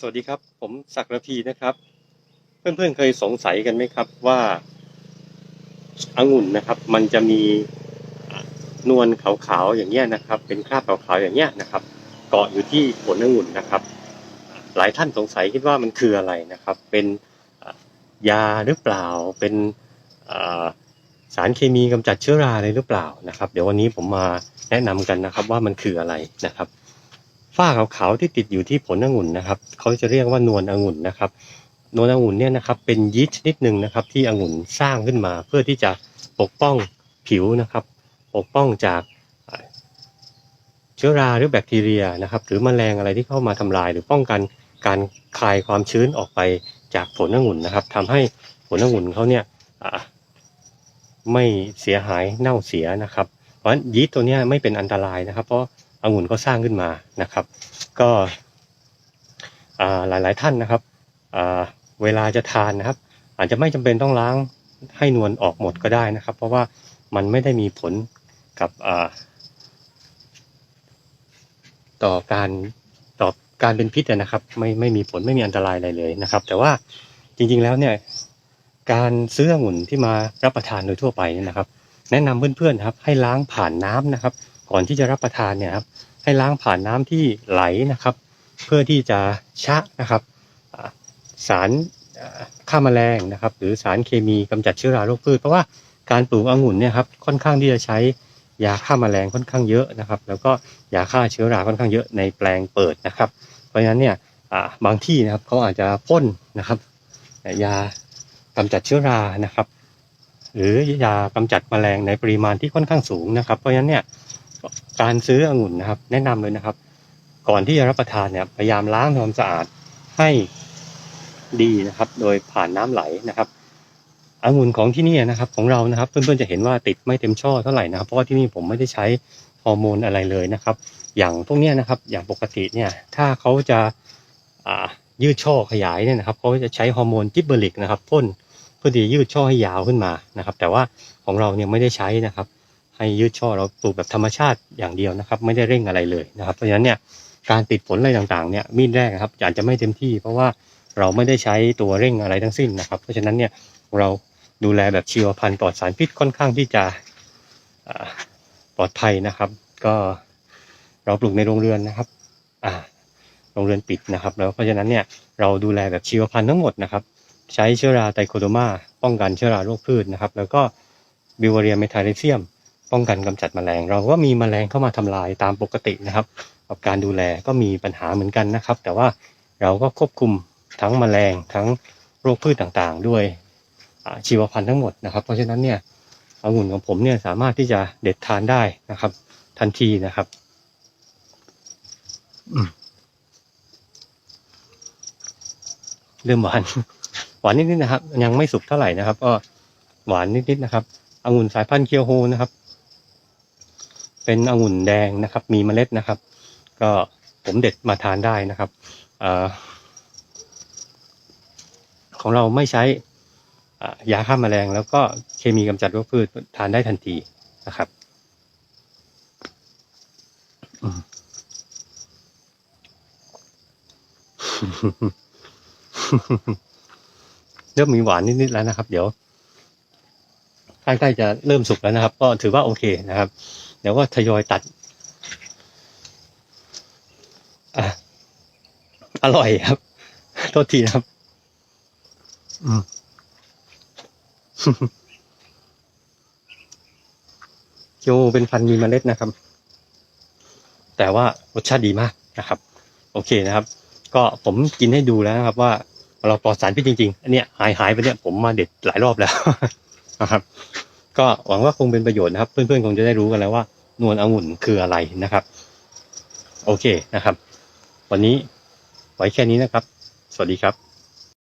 สวัสดีครับ ผมศักดิ์ระพีนะครับ เพื่อนๆเคยสงสัยกันไหมครับว่าองุ่นนะครับ มันจะมีนวลขาวๆอย่างเงี้ยนะครับ เป็นคราบขาวๆอย่างเงี้ยนะครับ เกาะอยู่ที่ผลองุ่นนะครับ หลายท่านสงสัยคิดว่ามันคืออะไรนะครับ เป็นยาหรือเปล่า เป็นสารเคมีกำจัดเชื้อราอะไรหรือเปล่านะครับ เดี๋ยววันนี้ผมมาแนะนำกันนะครับว่ามันคืออะไรนะครับ ฝ้าขาวๆที่ติดอยู่ที่ผลองุ่นนะครับเขาจะเรียกว่านวลองุ่นนะครับนวลองุ่นเนี่ยนะครับเป็นยีสต์ชนิดหนึ่งนะครับ ที่องุ่นสร้างขึ้นมาเพื่อที่จะปกป้องผิวนะครับ ปกป้องจากเชื้อราหรือแบคทีเรียนะครับ หรือแมลงอะไรที่เข้ามาทำลาย หรือป้องกันการคลายความชื้นออกไปจากผลองุ่นนะครับทำให้ผลองุ่นเขาเนี่ยไม่เสียหายเน่าเสียนะครับ เพราะฉะนั้นยีสต์ตัวเนี้ยไม่เป็นอันตรายนะครับ เพราะ องุ่นก็สร้างขึ้นมานะครับ ก็อ่ายหลายท่านนะครับเวลาจะทานนะครับ อาจจะไม่จำเป็นต้องล้างให้นวลออกหมดก็ได้นะครับ เพราะว่ามันไม่ได้มีผลกับต่อการต่อการเป็นพิษนะครับ ไม่ไม่มีผลไม่มีอันตรายอะไรเลยนะครับ แต่ว่าจริงๆแล้วเนี่ยการซื้อองุ่นที่มารับประทานโดยทั่วไปนะครับ แนะนำเพื่อนๆครับให้ล้างผ่านน้ำนะครับ ก่อนที่จะรับประทานเนี่ยครับให้ล้างผ่านน้ำที่ไหลนะครับ เพื่อที่จะชะนะครับสารอ่าฆ่าแมลงนะครับ หรือสารเคมีกำจัดเชื้อราโรคพืชเพราะว่าการปลูกองุ่นเนี่ยครับค่อนข้างที่จะใช้ยาฆ่าแมลงค่อนข้างเยอะนะครับ แล้วก็ยาฆ่าเชื้อราค่อนข้างเยอะในแปลงเปิดนะครับ เพราะฉะนั้นเนี่ยบางที่นะครับเขาอาจจะพ่นนะครับยากำจัดเชื้อรานะครับ หรือยากำจัดแมลงในปริมาณที่ค่อนข้างสูงนะครับ เพราะฉะนั้นเนี่ย การซื้อองุ่นนะครับ แนะนำเลยนะครับ ก่อนที่จะรับประทานเนี่ยพยายามล้างทำความสะอาดให้ดีนะครับ โดยผ่านน้ำไหลนะครับองุ่นของที่นี่นะครับของเรานะครับเพื่อนๆจะเห็นว่าติดไม่เต็มช่อเท่าไหร่นะครับเพราะว่าที่นี่ผมไม่ได้ใช้ฮอร์โมนอะไรเลยนะครับ อย่างพวกเนี้ยนะครับ อย่างปกติเนี่ย ถ้าเขาจะยืดช่อขยายเนี่ยนะครับเขาจะใช้ฮอร์โมนจิบเบอริกนะครับพ่นเพื่อที่ยืดช่อให้ยาวขึ้นมานะครับ แต่ว่าของเราเนี่ยไม่ได้ใช้นะครับ ให้ยืดช่อเราปลูกแบบธรรมชาติอย่างเดียวนะครับ ไม่ได้เร่งอะไรเลยนะครับ เพราะฉะนั้นเนี่ยการติดผลอะไรต่างๆเนี่ยมีดแรกครับอาจจะไม่เต็มที่ เพราะว่าเราไม่ได้ใช้ตัวเร่งอะไรทั้งสิ้นนะครับ เพราะฉะนั้นเนี่ยเราดูแลแบบชีวพันธุ์ปลอดสารพิษค่อนข้างที่จะปลอดภัยนะครับ ก็เราปลูกในโรงเรือนนะครับอ่าโรงเรือนปิดนะครับ แล้วเพราะฉะนั้นเนี่ยเราดูแลแบบชีวพันธุ์ทั้งหมดนะครับ ใช้เชื้อราไตโคโดมาป้องกันเชื้อราโรคพืชนะครับ แล้วก็บิวเรียเมทาเลเซียม ป้องกันกำจัดแมลง เราก็มีแมลงเข้ามาทำลายตามปกตินะครับกับการดูแลก็มีปัญหาเหมือนกันนะครับ แต่ว่าเราก็ควบคุมทั้งแมลงทั้งโรคพืชต่างๆ ด้วยอ่าชีวพันธุ์ทั้งหมดนะครับ เพราะฉะนั้นเนี่ยองุ่นของผมเนี่ยสามารถที่จะเด็ดทานได้นะครับ ทันทีนะครับอืมเริ่มหวานหวานนิดๆนะครับ ยังไม่สุกเท่าไหร่นะครับ ก็หวานนิดๆนะครับองุ่นสายพันธุ์เคียวโฮนะครับ เป็นองุ่นแดงนะครับ มีเมล็ดนะครับ ก็ผมเด็ดมาทานได้นะครับอของเราไม่ใช้ยาฆ่าแมลง แล้วก็เคมีกำจัดโรคพืชทานได้ทันทีนะครับเริ่มมีหวานนิดๆแล้วนะครับ เดี๋ยวใกล้ๆจะเริ่มสุกแล้วนะครับ ก็ถือว่าโอเคนะครับ เดี๋ยวก็ทยอยตัดอะอร่อยครับ โทษทีนะครับ อืมโยเป็นพันธุ์มีเมล็ดนะครับ แต่ว่ารสชาติดีมากนะครับ โอเคนะครับ ก็ผมกินให้ดูแล้วนะครับ ว่าเราปลอดสารพิษจริงๆอันเนี้ยหายหายไปเนี่ยผมมาเด็ดหลายรอบแล้วนะครับ ก็หวังว่าคงเป็นประโยชน์นะครับ เพื่อนๆคงจะได้รู้กันแล้วว่า นวลองุ่นคืออะไรนะครับ โอเคนะครับ วันนี้ไว้แค่นี้นะครับ สวัสดีครับ